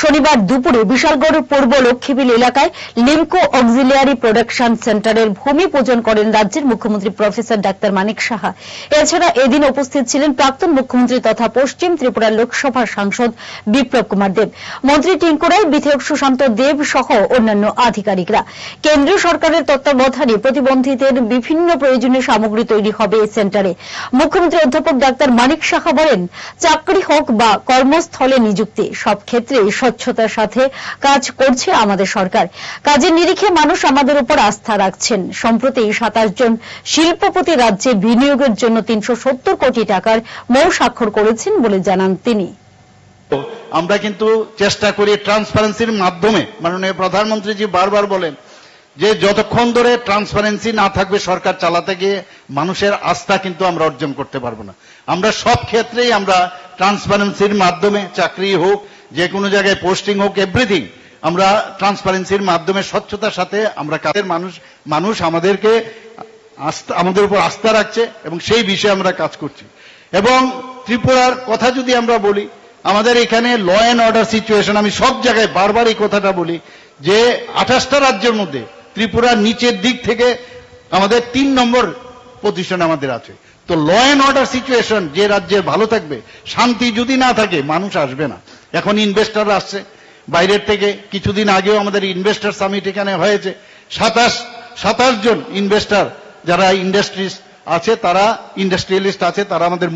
শনিবার দুপুরে বিশালগড় পূর্ব লক্ষ্মীবিল এলাকায় লিমকো অক্সিলিয়ারি প্রোডাকশন সেন্টারের ভূমি পূজন করেন রাজ্যের মুখ্যমন্ত্রী প্রফেসর ডাক্তার মানিক সাহা। এছাড়া এদিন উপস্থিত ছিলেন প্রাক্তন মুখ্যমন্ত্রী তথা পশ্চিম ত্রিপুরা লোকসভার সাংসদ বিপ্লব কুমার দেব। মন্ত্রী টিঙ্কু রায় বিধায়ক সুশান্ত দেব সহ অন্যান্য আধিকারিকরা। কেন্দ্রীয় সরকারের তত্ত্বাবধানে প্রতিবন্ধীদের বিভিন্ন প্রয়োজনীয় সামগ্রী তৈরি হবে এই সেন্টারে। মুখ্যমন্ত্রী অধ্যাপক ডাক্তার মানিক সাহা বলেন, চাকরি হোক বা কর্মস্থলে নিযুক্তি, সব ক্ষেত্রে স্বচ্ছতার সাথে কাজ করছে আমাদের সরকার। কাজের নিরিখে মানুষ আমাদের উপর আস্থা রাখছেন। সম্প্রতি সাতাশ জন শিল্পপতি রাজ্যে বিনিয়োগের জন্য তিনশো সত্তর কোটি টাকার মৌ স্বাক্ষর করেছেন বলে জানান তিনি। আমরা কিন্তু চেষ্টা করি ট্রান্সপারেন্সির মাধ্যমে, মাননীয় প্রধানমন্ত্রীজি বারবার বলেন যে যতক্ষণ ধরে ট্রান্সপারেন্সি না থাকবে, সরকার চালাতে গিয়ে মানুষের আস্থা কিন্তু আমরা অর্জন করতে পারব না। আমরা সব ক্ষেত্রেই আমরা ট্রান্সপারেন্সির মাধ্যমে চাকরি হোক যে কোনো জায়গায় পোস্টিং হোক এভরিথিং আমরা ট্রান্সপারেন্সির মাধ্যমে স্বচ্ছতার সাথে আমরা কাজের মানুষ মানুষ আমাদেরকে আস্থা, আমাদের উপর আস্থা রাখছে এবং সেই বিষয়ে আমরা কাজ করছি। এবং ত্রিপুরার কথা যদি আমরা বলি, আমাদের এখানে ল অ্যান্ড অর্ডার সিচুয়েশন আমি সব জায়গায় বারবার এই কথাটা বলি যে আঠাশটা রাজ্যের মধ্যে ত্রিপুরার নিচের দিক থেকে আমাদের তিন নম্বর পজিশন আমাদের আছে। তো ল অ্যান্ড অর্ডার সিচুয়েশন যে রাজ্যের ভালো থাকবে, শান্তি যদি না থাকে, মানুষ আসবে না। এখন ইনভেস্টর আসছে। বাইরের থেকে কিছুদিন আগেও আমাদের ইনভেস্টর সামিট এখানে হয়েছে। সাতাশ সাতাশ জন ইনভেস্টর যারা ইন্ডাস্ট্রিজ আছে, তারা ইন্ডাস্ট্রিয়ালিস্ট আছে, তারা আমাদের